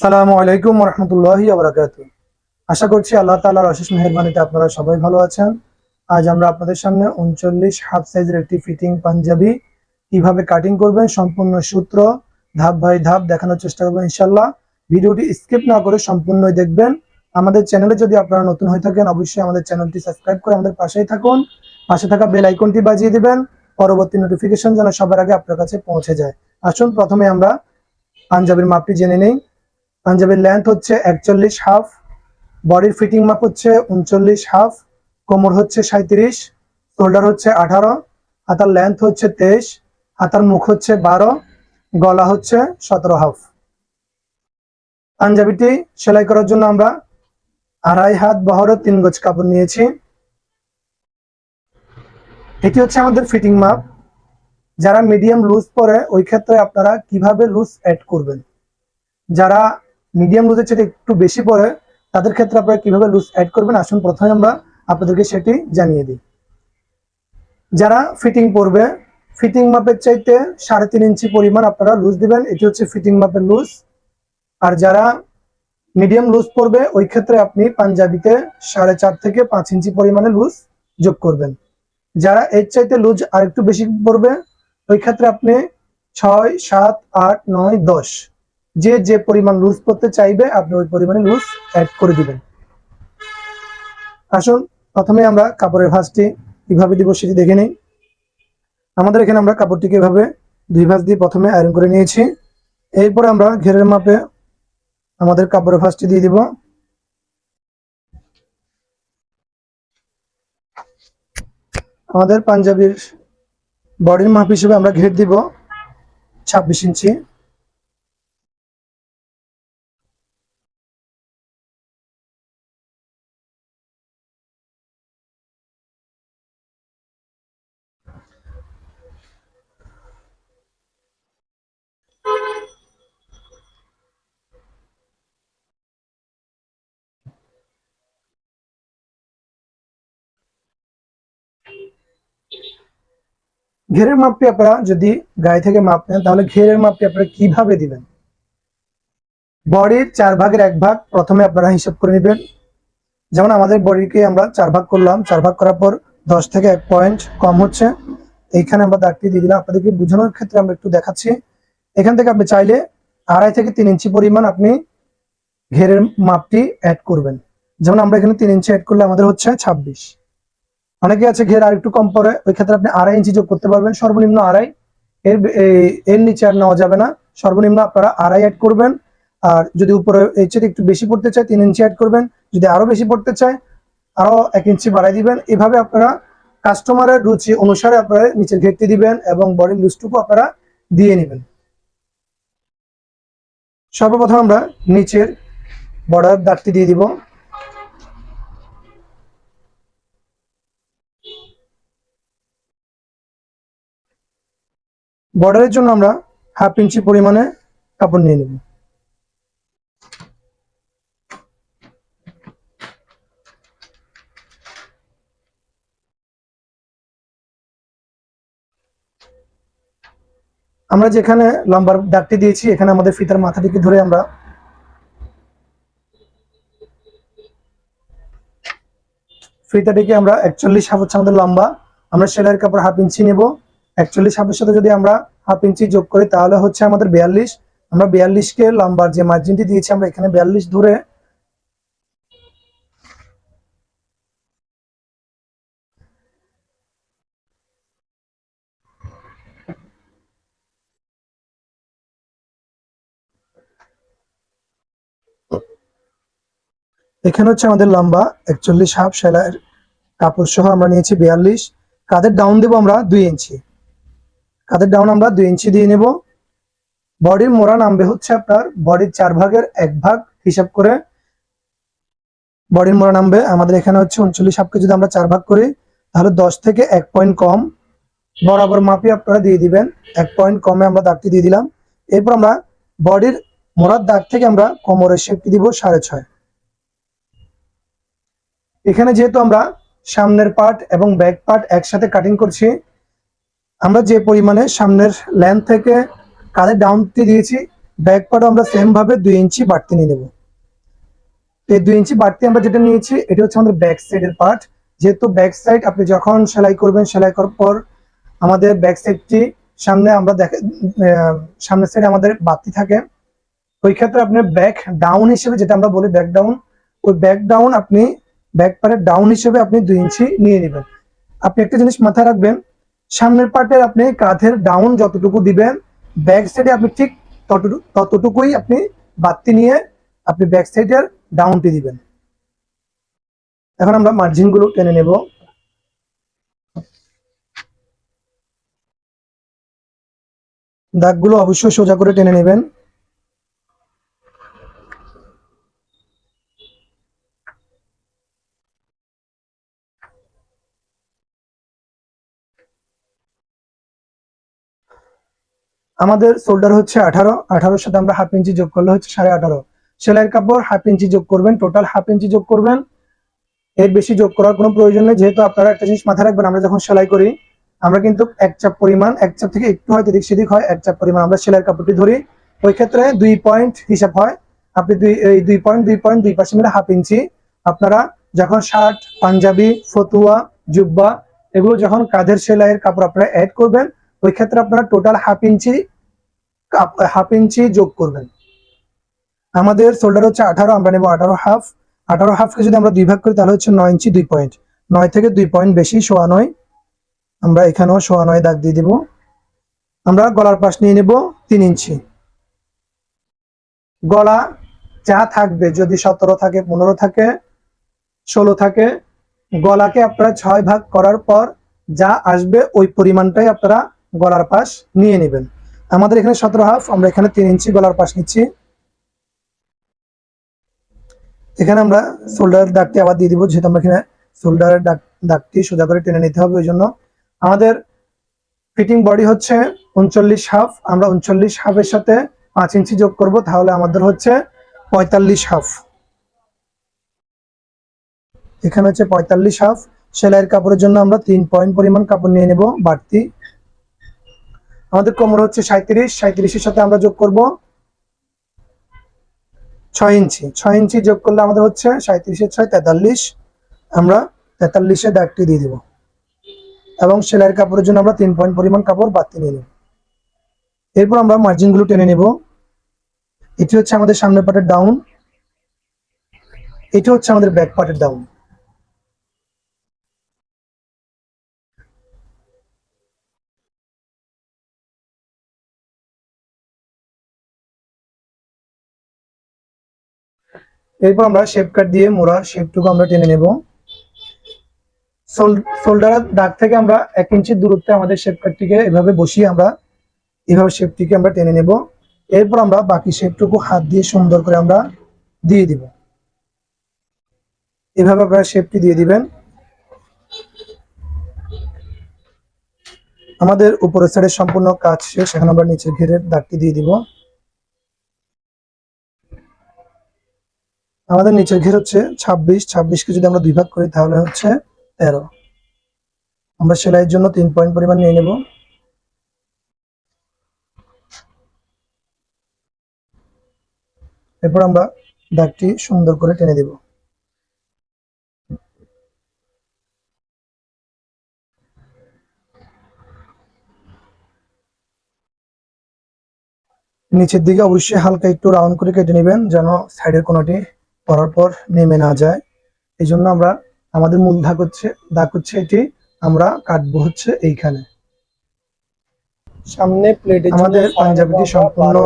সালামু আলাইকুম রহমতুল্লাহি আবরাকাত আশা করছি আল্লাহ তাআলার অশেষ মেহরবানিতে আপনারা সবাই ভালো আছেন। আজ আমরা আপনাদের সামনে উনচল্লিশ হাফ সাইজের একটি ফিটিং পাঞ্জাবি কীভাবে কাটিং করবেন, সম্পূর্ণ সূত্র ধাপ বাই ধাপ দেখানোর চেষ্টা করবেন ইনশাল্লাহ ভিডিওটি স্কিপ না করে সম্পূর্ণই দেখবেন। আমাদের চ্যানেলে যদি আপনারা নতুন হয়ে থাকেন, অবশ্যই আমাদের চ্যানেলটি সাবস্ক্রাইব করে আমাদের পাশেই থাকুন। পাশে থাকা বেল আইকনটি বাজিয়ে দিবেন। পরবর্তী নোটিফিকেশন যেন সবার আগে আপনার কাছে পৌঁছে যায়। আসুন, প্রথমে আমরা পাঞ্জাবির মাপটি জেনে নেই। পাঞ্জাবির লেন্থ হচ্ছে একচল্লিশ হাফ বডির ফিটিং মাপ হচ্ছে উনচল্লিশ হাফ কোমর হচ্ছে সাঁত্রিশ শোল্ডার হচ্ছে আঠারো, হাতার লেন্থ হচ্ছে তেইশ, হাতার মুখ হচ্ছে বারো, গলা হচ্ছে সতেরো হাফ পাঞ্জাবিটি সেলাই করার জন্য আমরা আড়াই হাত বহরের তিন গজ কাপড় নিয়েছি। এটি হচ্ছে আমাদের ফিটিং মাপ যারা মিডিয়াম লুজ পরে, ওই ক্ষেত্রে আপনারা কীভাবে লুজ অ্যাড করবেন? যারা মিডিয়াম লুজের চেয়ে একটু বেশি পড়ে তাদের ক্ষেত্রে আপনারা কীভাবে লুজ অ্যাড করবেন? আসুন প্রথমে আমরা আপনাদেরকে সেটি জানিয়ে দিই। যারা ফিটিং পড়বে ফিটিং মাপের চাইতে সাড়ে তিন ইঞ্চি পরিমাণ আপনারা লুজ দিবেন। এটি হচ্ছে ফিটিং মাপের লুজ আর যারা মিডিয়াম লুজ পড়বে ওই ক্ষেত্রে আপনি পাঞ্জাবিতে সাড়ে চার থেকে পাঁচ ইঞ্চি পরিমাণে লুজ যোগ করবেন। যারা এর চাইতে লুজ আরেকটু বেশি পড়বে ওই ক্ষেত্রে আপনি ছয়, সাত, আট, নয়, দশ যে যে পরিমাণ লুজ করতে চাইবে, আপনি ওই পরিমাণে লুজ অ্যাড করে দিবেন। আসুন, প্রথমে আমরা কাপড়ের ভাঁজটি কীভাবে দিব সেটি দেখে নিই। আমাদের এখানে আমরা কাপড়টিকে এভাবে দুই ভাঁজ দিয়ে প্রথমে আয়রন করে নিয়েছি। এরপরে আমরা ঘেরের মাপে আমাদের কাপড়ের ভাঁজটি দিয়ে দিব। আমাদের পাঞ্জাবির বডির মাপ হিসেবে আমরা ঘের দিব ছাব্বিশ ইঞ্চি। ঘেরের মাপটি আপনারা যদি গায়ে থেকে মাপ নেন, তাহলে ঘেরের মাপটি আপনারা কীভাবে দিবেন? বডির চার ভাগের এক ভাগ প্রথমে আপনারা হিসাব করে নেবেন। যেমন আমাদের বডিকে আমরা চার ভাগ করলাম, চার ভাগ করার পর দশ থেকে এক পয়েন্ট কম হচ্ছে। এইখানে আমরা দাগটি দিয়ে দিলাম। আপনাদেরকে বোঝানোর ক্ষেত্রে আমরা একটু দেখাচ্ছি। এখান থেকে আপনি চাইলে আড়াই থেকে তিন ইঞ্চি পরিমাণ আপনি ঘেরের মাপটি অ্যাড করবেন। যেমন আমরা এখানে তিন ইঞ্চি অ্যাড করলে আমাদের হচ্ছে ছাব্বিশ। অনেকে আছে ঘের আর একটু কম পরে, ওই ক্ষেত্রে আপনি আড়াই ইঞ্চি যোগ করতে পারবেন, সর্বনিম্ন আড়াই। এর এর নিচে আর নেওয়া যাবে না। সর্বনিম্ন আপনারা আড়াই অ্যাড করবেন। আর যদি উপরে এর চেয়ে একটু বেশি পড়তে চায়, তিন ইঞ্চি অ্যাড করবেন। যদি আরও বেশি পড়তে চায়, আরও এক ইঞ্চি বাড়াই দিবেন। এভাবে আপনারা কাস্টমারের রুচি অনুসারে আপনারা নিচের ঘেরটি দিবেন এবং বডির লুজটুকু আপনারা দিয়ে নেবেন। সর্বপ্রথম আমরা নিচের বর্ডার দাগটি দিয়ে দিব। বর্ডারের জন্য আমরা হাফ ইঞ্চি পরিমাণে কাপড় নিয়ে নেব। আমরা যেখানে লম্বার দাগটি দিয়েছি, এখানে আমাদের ফিতার মাথাটিকে ধরে আমরা ফিতাটিকে আমরা একচল্লিশ হাফ হচ্ছে আমাদের লম্বা, আমরা সেলাইয়ের কাপড় হাফ ইঞ্চি নেব। একচল্লিশ হাফের সাথে যদি আমরা হাফ ইঞ্চি যোগ করি, তাহলে হচ্ছে আমাদের বিয়াল্লিশ। আমরা বিয়াল্লিশকে লম্বার যে মার্জিনটি দিয়েছি, আমরা এখানে বিয়াল্লিশ ধরে এখানে হচ্ছে আমাদের লম্বা একচল্লিশ হাফ সেলাইয়ের কাপড় সহ আমরা নিয়েছি বিয়াল্লিশ। কাদের ডাউন দেবো আমরা দুই ইঞ্চি। কাদের ডাউন আমরা দুই ইঞ্চি দিয়ে নেব। বডির মোড়া নামবে হচ্ছে আপনার বডির চার ভাগের এক ভাগ, হিসাব করে। বডির মোড়া নামবে আমাদের এখানে হচ্ছে উনচল্লিশ হাফকে যদি আমরা চার ভাগ করি, তাহলে দশ থেকে এক পয়েন্ট কম। বরাবর মাপি আপনারা দিয়ে দিবেন। এক পয়েন্ট কমে আমরা দাগটি দিয়ে দিলাম। এরপর আমরা বডির মোড়ার দাগ থেকে আমরা কোমরের শেপটি দিব সাড়ে ছয়। এখানে যেহেতু আমরা সামনের পার্ট এবং ব্যাক পার্ট একসাথে কাটিং করছি আমরা যে পরিমাণে সামনের লেন্থ থেকে কাঁধের ডাউনটি দিয়েছি ব্যাক পার্টও আমরা সেম ভাবে দুই ইঞ্চি বাড়তি নিয়ে নেব। এই দুই ইঞ্চি বাড়তি আমরা যেটা নিয়েছি, এটা হচ্ছে আমাদের ব্যাক সাইডের পার্ট যেহেতু ব্যাক সাইড আপনি যখন সেলাই করবেন, সেলাই করার পর আমাদের ব্যাক সাইডটি সামনে আমরা দেখে সামনের সাইডে আমাদের বাতি থাকে। ওই ক্ষেত্রে আপনি ব্যাক ডাউন হিসেবে যেটা আমরা বলি ব্যাক ডাউন ওই ব্যাক ডাউন আপনি ব্যাক পার্টের ডাউন হিসেবে আপনি দুই ইঞ্চি নিয়ে নেবেন। আপনি একটা জিনিস মাথায় রাখবেন সামনের পার্টে আপনি কাঁধের ডাউন যতটুকু দিবেন ব্যাক সাইডে আপনি ঠিক ততটুকু, ততটুকুই আপনি বাতি নিয়ে আপনি ব্যাক সাইডের ডাউনটি দিবেন। এখন আমরা মার্জিনগুলো টেনে নেব। দাগগুলো অবশ্যই সোজা করে টেনে নেবেন। আমাদের শোল্ডার হচ্ছে আঠারো, আঠারোর সাথে আমরা হাফ ইঞ্চি যোগ করলে হচ্ছে সাড়ে আঠারো। সেলাইয়ের কাপড় হাফ ইঞ্চি যোগ করবেন টোটাল হাফ ইঞ্চি যোগ করবেন। এর বেশি যোগ করার কোনো প্রয়োজন নেই, যেহেতু আপনারা একটা জিনিস মাথায় রাখবেন, আমরা যখন সেলাই করি, আমরা কিন্তু এক চাপ পরিমাণ, এক চাপ থেকে একটু হয়তো এদিক সেদিক হয়, এক চাপ পরিমাণ আমরা সেলাইয়ের কাপড়টি ধরি। ওই ক্ষেত্রে দুই পয়েন্ট হিসাব হয়। আপনি দুই, এই দুই পয়েন্ট দুই পয়েন্ট দুই পাশে মিলে হাফ ইঞ্চি আপনারা যখন শার্ট, পাঞ্জাবি, ফতুয়া, জুব্বা, এগুলো যখন কাঁধের সেলাইয়ের কাপড় আপনারা অ্যাড করবেন ওই ক্ষেত্রে আপনারা total half inch half inch যোগ করবেন। আমাদের শোল্ডার হচ্ছে আঠারো, আমরা নেব আঠারো হাফ আঠারো হাফকে যদি আমরা দুই ভাগ করি, তাহলে হচ্ছে নয় ইঞ্চি দুই পয়েন্ট নয় থেকে দুই পয়েন্ট বেশি, সোয়া নয়। আমরা এখানেও সোয়া নয় দাগ দিয়ে দিব। আমরা গলার পাশ নিয়ে নেব তিন ইঞ্চি গলা যা থাকবে, যদি সতেরো থাকে, পনেরো থাকে, ষোলো থাকে, গলাকে আপনারা ছয় ভাগ করার পর যা আসবে ওই পরিমাণটাই আপনারা গলার পাশ নিয়ে নেবেন। আমাদের এখানে সতেরো হাফ, আমরা এখানে তিন ইঞ্চি গলার পাশ নিচ্ছি। এখানে আমরা শোল্ডারের দাগটি আবার দিয়ে দিব, যেহেতু আমরা এখানে শোল্ডারের দাগ, দাগটি সোজা করে টেনে নিতে হবে ওই জন্য আমাদের ফিটিং বডি হচ্ছে উনচল্লিশ হাফ, আমরা উনচল্লিশ হাফের সাথে পাঁচ ইঞ্চি যোগ করব, তাহলে আমাদের হচ্ছে পঁয়তাল্লিশ হাফ। এখানে হচ্ছে পঁয়তাল্লিশ হাফ, সেলাইয়ের কাপড়ের জন্য আমরা তিন পয়েন্ট পরিমাণ কাপড় নিয়ে নেব বাড়তি। আমাদের কোমর হচ্ছে সাঁত্রিশ সাঁত্রিশের সাথে আমরা যোগ করব ছয় ইঞ্চি। ছয় ইঞ্চি যোগ করলে আমাদের হচ্ছে সাঁত্রিশের ছয়, তেতাল্লিশ। আমরা তেতাল্লিশে দাগটি দিয়ে দিব। এবং সেলাইয়ের কাপড়ের জন্য আমরা তিন পয়েন্ট পরিমাণ কাপড় বাড়তি নিয়ে নেব। এরপর আমরা মার্জিনগুলো টেনে নেব। এটি হচ্ছে আমাদের সামনের পাটের ডাউন এটি হচ্ছে আমাদের ব্যাক পার্টের ডাউন এরপর আমরা শেপ কাট দিয়ে মোড়া শেপটুকু আমরা টেনে নেব। শোল্ডার দাগ থেকে আমরা এক ইঞ্চি দূরত্বে আমাদের শেপ কাটটিকে এভাবে বসিয়ে আমরা এভাবে শেপটিকে আমরা টেনে নেব। এরপর আমরা বাকি শেপটুকু হাত দিয়ে সুন্দর করে আমরা দিয়ে দিব। এভাবে আপনারা শেপটি দিয়ে দিবেন। আমাদের উপরের সাইডের সম্পূর্ণ কাজ শেষ। এখন আমরা নিচে ঘেরের দাগটি দিয়ে দিব। আমাদের নিচের ঘের হচ্ছে ছাব্বিশ, ছাব্বিশকে যদি আমরা দুই ভাগ করি তাহলে হচ্ছে তেরো। আমরা সেলাইয়ের জন্য তিন পয়েন্ট পরিমাণ নিয়ে নেব। এরপর আমরা দাগটি সুন্দর করে টেনে দেব। নিচের দিকে অবশ্যই হালকা একটু রাউন্ড করে কেটে নেবেন যেন সাইডের কোনোটি পরার পর নেমে না যায়। এই জন্য আমরা আমাদের মূল দাগ হচ্ছে দাগ হচ্ছে এটি আমরা কাটবো হচ্ছে এইখানে। সামনে প্লেটে আমাদের পাঞ্জাবিটি সম্পূর্ণ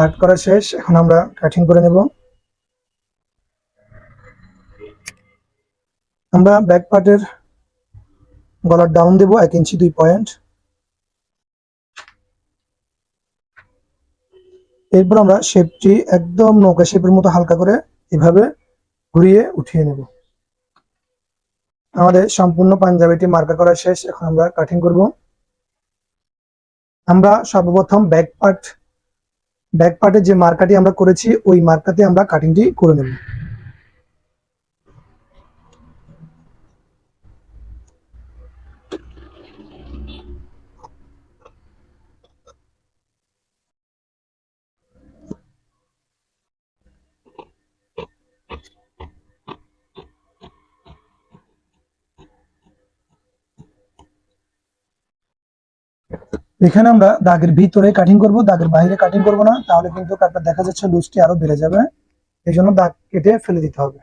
আর্ট করা শেষ এখন আমরা কাটিং করে নেব। আমরা ব্যাক পার্টের গলার ডাউন দেব এক ইঞ্চি দুই পয়েন্ট এরপর আমরা শেপটি একদম নৌকা শেপের মতো হালকা করে এভাবে ঘুরিয়ে উঠিয়ে নেব। আমাদের সম্পূর্ণ পাঞ্জাবিটি মার্কা করা শেষ। এখন আমরা কাটিং করব। আমরা সর্বপ্রথম ব্যাক পার্ট ব্যাক পার্টের যে মার্কাটি আমরা করেছি, ওই মার্কাতে আমরা কাটিংটি করে নেব। এখানে আমরা দাগের ভিতরে কাটিং করব, দাগের বাইরে কাটিং করব না, তাহলে কিন্তু কাটটা দেখা যাচ্ছে লুজটি আরও বেড়ে যাবে। এই জন্য দাগ কেটে ফেলে দিতে হবে।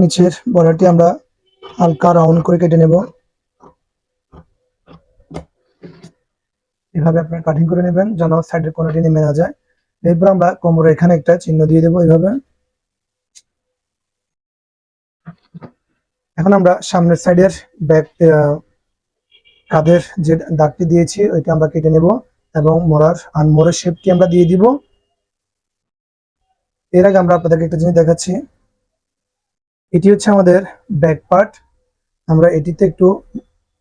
নিচের বর্ডারটি আমরা হালকা রাউন্ড করে কেটে নেব। এভাবে আপনারা কাটিং করে নেবেন যেন সাইডের কোনাটি নেমে না যায়। এরপর আমরা কোমরের এখানে একটা চিহ্ন দিয়ে দেবো এইভাবে এখন আমরা সামনের সাইডের ব্যাক কাদের যে দাগটি দিয়েছি, ওইটা আমরা কেটে নেব এবং মোড়ার আর মোড়ের শেপটি আমরা দিয়ে দিব। এর আগে আমরা আপনাদেরকে একটা জিনিস দেখাচ্ছি। এটি হচ্ছে আমাদের ব্যাক পার্ট আমরা এটিতে একটু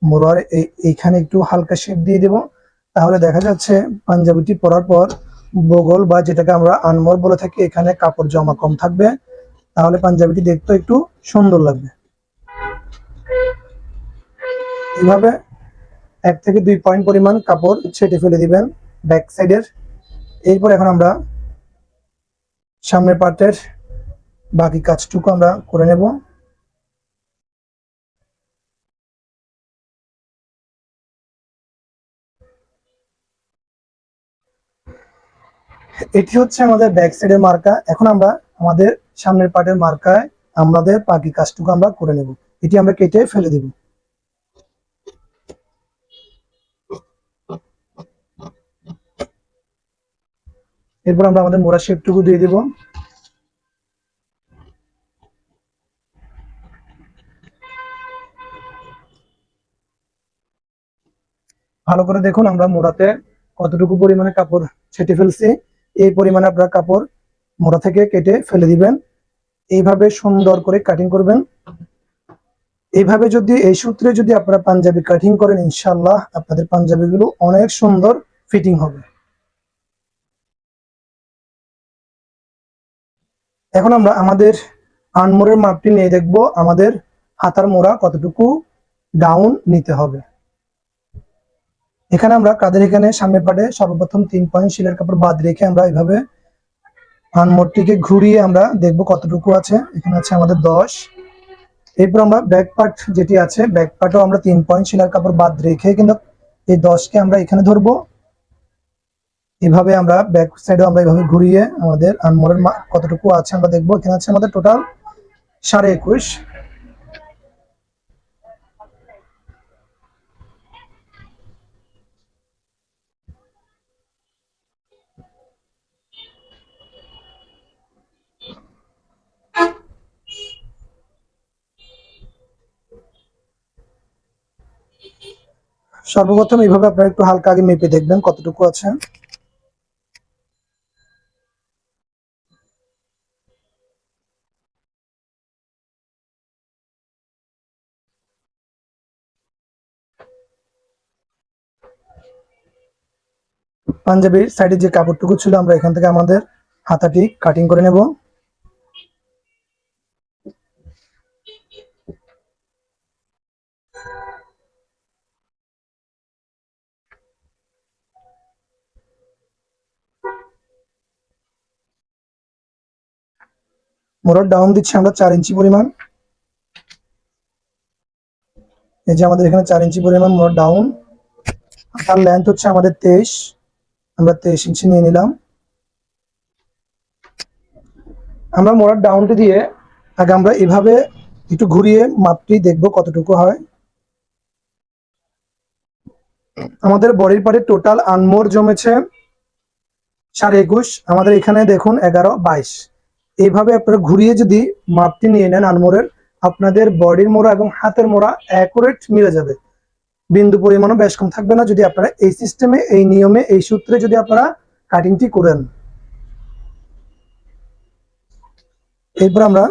মোড়ার এই- এইখানে একটু হালকা শেপ দিয়ে দেব। তাহলে দেখা যাচ্ছে পাঞ্জাবিটি পরার পর বগল বা যেটাকে আমরা আনমোর বলে থাকি, এখানে কাপড় জমা কম থাকবে। তাহলে পাঞ্জাবিটি দেখতে একটু সুন্দর লাগবে। এইভাবে এক থেকে দুই পয়েন্ট পরিমাণ কাপড় ছেটে ফেলে দিবেন ব্যাক সাইডের এরপর এখন আমরা সামনের পার্টের বাকি কাজটুকু আমরা করে নেব। এটি হচ্ছে আমাদের ব্যাক সাইডের মার্কা এখন আমরা আমাদের সামনের পার্টের মার্কায় আমাদের বাকি কাজটুকু আমরা করে নেব। এটি আমরা কেটে ফেলে দেব। এরপর আমরা আমাদের মোড়া শেপটুকু দিয়ে দেব। ভালো করে দেখুন আমরা মোড়াতে কতটুকু পরিমাণে কাপড় ছেটে ফেলছি। এই পরিমাণে আপনারা কাপড় মোড়া থেকে কেটে ফেলে দিবেন। এইভাবে সুন্দর করে কাটিং করবেন। এইভাবে যদি, এই সূত্রে যদি আপনারা পাঞ্জাবি কাটিং করেন ইনশাল্লাহ আপনাদের পাঞ্জাবিগুলো অনেক সুন্দর ফিটিং হবে। এখন আমরা আমাদের আনমোড়ের মাপটি নিয়ে দেখব। আমাদের হাতার মোড়া কতটুকু ডাউন নিতে হবে। এখানে আমরা কাদের এখানে সামনে পাটে সর্বপ্রথম তিন পয়েন্ট শিলের কাপড় বাদ রেখে আমরা এইভাবে আনমোড়টিকে ঘুরিয়ে আমরা দেখব কতটুকু আছে। এখানে আছে আমাদের দশ। এরপর আমরা ব্যাক পার্ট যেটি আছে, ব্যাক পার্টও আমরা তিন পয়েন্ট শিলার কাপড় বাদ রেখে কিন্তু এই দশকে আমরা এখানে ধরবো। এভাবে আমরা ব্যাক সাইডেও আমরা এভাবে ঘুরিয়ে আমাদের আনমোড়ের কতটুকু আছে আমরা দেখব। এখানে আছে আমাদের টোটাল সাড়ে একুশ। সর্বপ্রথম এইভাবে আপনারা একটু হালকা আগে মেপে দেখবেন কতটুকু আছে। পাঞ্জাবির সাইডে যে কাপড়টুকু ছিল, আমরা এখান থেকে আমাদের হাতাটি কাটিং করে নেব। মোড়ার ডাউন দিচ্ছি আমরা চার ইঞ্চি পরিমাণ। এই যে আমাদের এখানে চার ইঞ্চি পরিমাণ মোড়ার ডাউন তার লেন্থ হচ্ছে আমাদের তেইশ। আমরা তেইশ ইঞ্চি নিয়ে নিলাম। আমরা মোড়ার ডাউনটি দিয়ে আগে আমরা এভাবে একটু ঘুরিয়ে মাপটি দেখব কতটুকু হয়। আমাদের বডির পারে টোটাল আনমোর জমেছে। সাড়ে একুশ। আমাদের এখানে দেখুন এগারো, বাইশ। এইভাবে আপনারা ঘুরিয়ে যদি মাপটি নিয়ে নেন আনমোরের, আপনাদের বডির মোড়া এবং হাতের মোড়া অ্যাকুরেট মিলে যাবে। বিন্দু পরিমাণও বেশ কম থাকবে না যদি আপনারা এই সিস্টেমে এই নিয়মে, এই সূত্রে যদি আপনারা কাটিংটি করেন। এরপর আমরা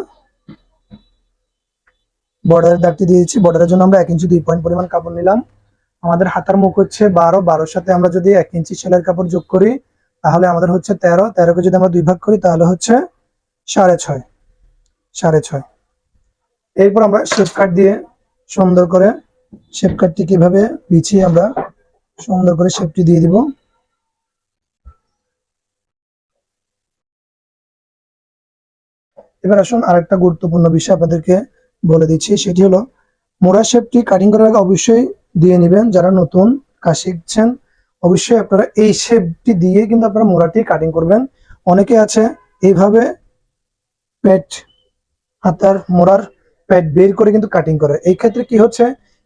বর্ডারের দাগটি দিয়েছি বর্ডারের জন্য আমরা এক ইঞ্চি দুই পয়েন্ট পরিমাণ কাপড় নিলাম। আমাদের হাতার মুখ হচ্ছে বারো, বারোর সাথে আমরা যদি এক ইঞ্চি সেলাইয়ের কাপড় যোগ করি, তাহলে আমাদের হচ্ছে তেরো। তেরোকে যদি আমরা দুই ভাগ করি, তাহলে হচ্ছে সাড়ে ছয় সাড়ে ছয়। এরপর আমরা শেপ কাট দিয়ে সুন্দর করে শেপ কাটটি কীভাবে বিছিয়ে আমরা সুন্দর করে শেপটি দিয়ে দিব। এবার আসুন আরেকটা গুরুত্বপূর্ণ বিষয় আপনাদেরকে বলে দিচ্ছি, সেটি হলো মোড়া শেপটি কাটিং করার আগে অবশ্যই দিয়ে নেবেন। যারা নতুন কাজ শিখছেন, অবশ্যই আপনারা এই শেপটি দিয়ে কিন্তু আপনারা মোড়াটি কাটিং করবেন। অনেকে আছে, এইভাবে পেট, হাতার, মোড়ার পেট বের করে কিন্তু কাটিং করে। এই ক্ষেত্রে কি হচ্ছে?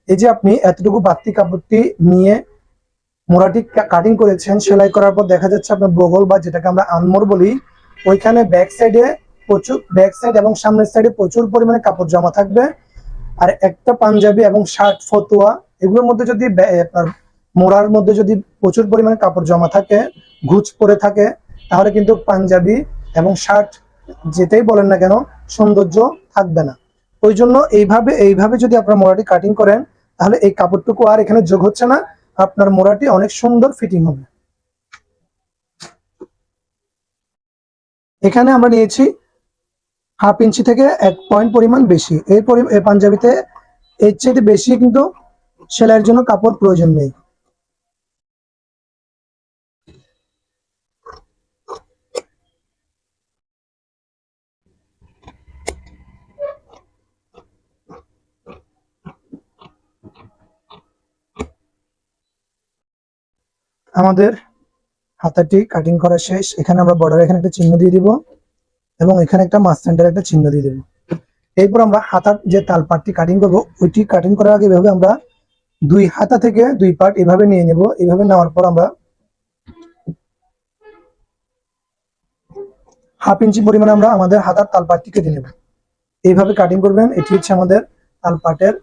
এই যে আপনি এতটুকু বাড়তি কাপড়টি নিয়ে মোড়াটি কাটিং করেছেন, সেলাই করার পর দেখা যাচ্ছে আপনার বগল বা যেটাকে আমরা আনমোর বলি, ওইখানে ব্যাক সাইডে প্রচুর ব্যাক সাইড এবং সামনের সাইডে প্রচুর পরিমাণে কাপড় জমা থাকবে। আর একটা পাঞ্জাবি এবং শার্ট ফতুয়া, এগুলোর মধ্যে যদি আপনার মোড়ার মধ্যে যদি প্রচুর পরিমাণে কাপড় জমা থাকে, ঘুচ পরে থাকে, তাহলে কিন্তু পাঞ্জাবি এবং শার্ট যেটাই বলেন না কেন, সৌন্দর্য থাকবে না। ওই জন্য এইভাবে এইভাবে যদি আপনার মোড়াটি কাটিং করেন, তাহলে এই কাপড়টুকু আর এখানে যোগ হচ্ছে না, আপনার মোড়াটি অনেক সুন্দর ফিটিং হবে। এখানে আমরা নিয়েছি হাফ ইঞ্চি থেকে এক পয়েন্ট পরিমাণ বেশি। এই পাঞ্জাবিতে এর চাইতে বেশি কিন্তু সেলাইয়ের জন্য কাপড় প্রয়োজন নেই। আমাদের হাতাটি কাটিং করা শেষ। এখানে আমরা বর্ডার এখানে একটা চিহ্ন দিয়ে দিব এবং এখানে একটা মাস সেন্টার একটা চিহ্ন দিয়ে দেবো। এরপর আমরা হাতার যে তাল পাটটি কাটিং করব, ওইটি কাটিং করার আগে এভাবে আমরা দুই হাতা থেকে দুই পার্ট এভাবে নিয়ে নেব। এভাবে নেওয়ার পর আমরা হাফ ইঞ্চি পরিমাণে আমরা আমাদের হাতার তাল পাটটি কেটে নেব। এইভাবে কাটিং করবেন। এটি হচ্ছে আমাদের তাল পাটের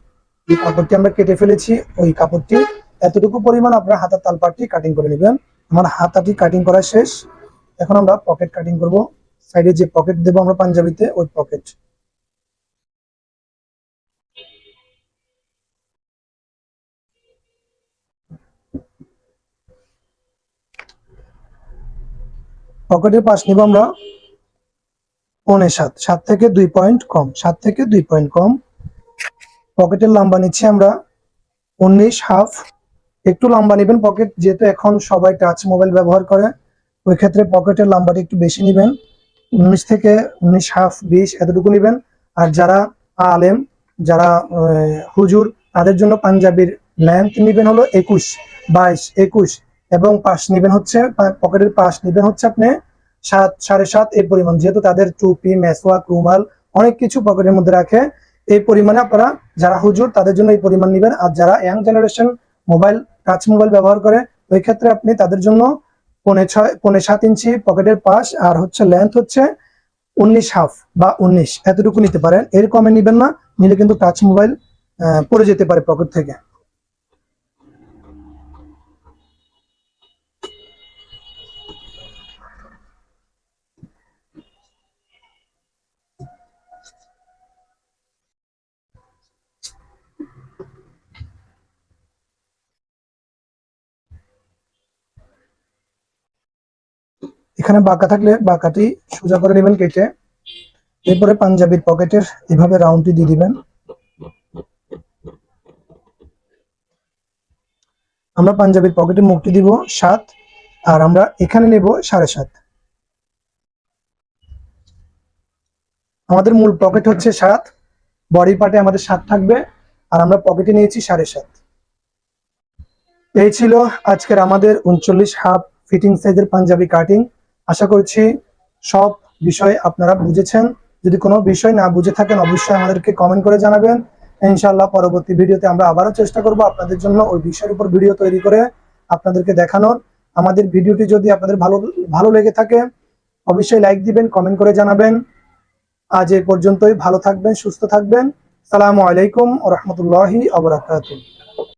যে কাপড়টি আমরা কেটে ফেলেছি, ওই কাপড়টি এতটুকু পরিমাণ আপনার হাতার তাল পাটটি কাটিং করে নেবেন। আমার হাতাটি কাটিং করা শেষ। এখন আমরা পকেট কাটিং করব। সাইডে যে পকেট দেবো আমরা পাঞ্জাবিতে, ওই পকেট পকেটের পাশ নিব আমরা পৌনে সাত। সাত থেকে দুই পয়েন্ট কম। সাত থেকে দুই পয়েন্ট কম। পকেটের লম্বা নিচ্ছি আমরা উনিশ হাফ একটু লম্বা নেবেন পকেট যেহেতু এখন সবাই টাচ মোবাইল ব্যবহার করে, ওই ক্ষেত্রে পকেটের লম্বাটা একটু বেশি নেবেন। উনিশ থেকে উনিশ হাফ বিশ, এতটুকু নেবেন। আর যারা আলেম, যারা হুজুর, তাদের জন্য পাঞ্জাবির লেন্থ নেবেন হলো একুশ, বাইশ, একুশ, এবং পাশ নেবেন হচ্ছে পকেটের পাশ নেবেন হচ্ছে আপনি সাত, সাড়ে সাত এই পরিমাণ, যেহেতু তাদের টুপি, মেসওয়াক, রুমাল, অনেক কিছু পকেটের মধ্যে রাখে। এই পরিমাণে আপনারা, যারা হুজুর, তাদের জন্য এই পরিমাণ নেবেন। আর যারা young generation mobile touch mobile ব্যবহার করে, ওই ক্ষেত্রে আপনি তাদের জন্য পনে ছয়, পনে সাত ইঞ্চি পকেটের পাশ আর হচ্ছে লেন্থ হচ্ছে উনিশ হাফ বা উনিশ। এতটুকু নিতে পারেন। এর কমে নিবেন না, নিলে কিন্তু টাচ মোবাইল পড়ে যেতে পারে পকেট থেকে। এখানে বাঁকা থাকলে বাঁকাটি সোজা করে নেবেন কেটে। এরপরে পাঞ্জাবির পকেটের এভাবে রাউন্ডটি দিয়ে দিবেন। আমরা পাঞ্জাবির পকেটে মুখটি দিব সাত, আর আমরা এখানে নেব সাড়ে সাত। আমাদের মূল পকেট হচ্ছে সাত, বডি পার্টে আমাদের সাত থাকবে, আর আমরা পকেটে নিয়েছি সাড়ে সাত। এই ছিল আজকের আমাদের উনচল্লিশ হাফ ফিটিং সাইজের পাঞ্জাবি কাটিং। আশা করছি সব বিষয় আপনারা বুঝেছেন। যদি কোনো বিষয় না বুঝে থাকেন, অবশ্যই আমাদেরকে কমেন্ট করে জানাবেন। ইনশাআল্লাহ পরবর্তী ভিডিওতে আমরা আবারও চেষ্টা করব আপনাদের জন্য ওই বিষয়ের উপর ভিডিও তৈরি করে আপনাদেরকে দেখানোর। আমাদের ভিডিওটি যদি আপনাদের ভালো ভালো লেগে থাকে, অবশ্যই লাইক দিবেন কমেন্ট করে জানাবেন। আজ এ পর্যন্তই, ভালো থাকবেন, সুস্থ থাকবেন। সালামু আলাইকুম রহমতুল্লাহি আবরাকাতুহ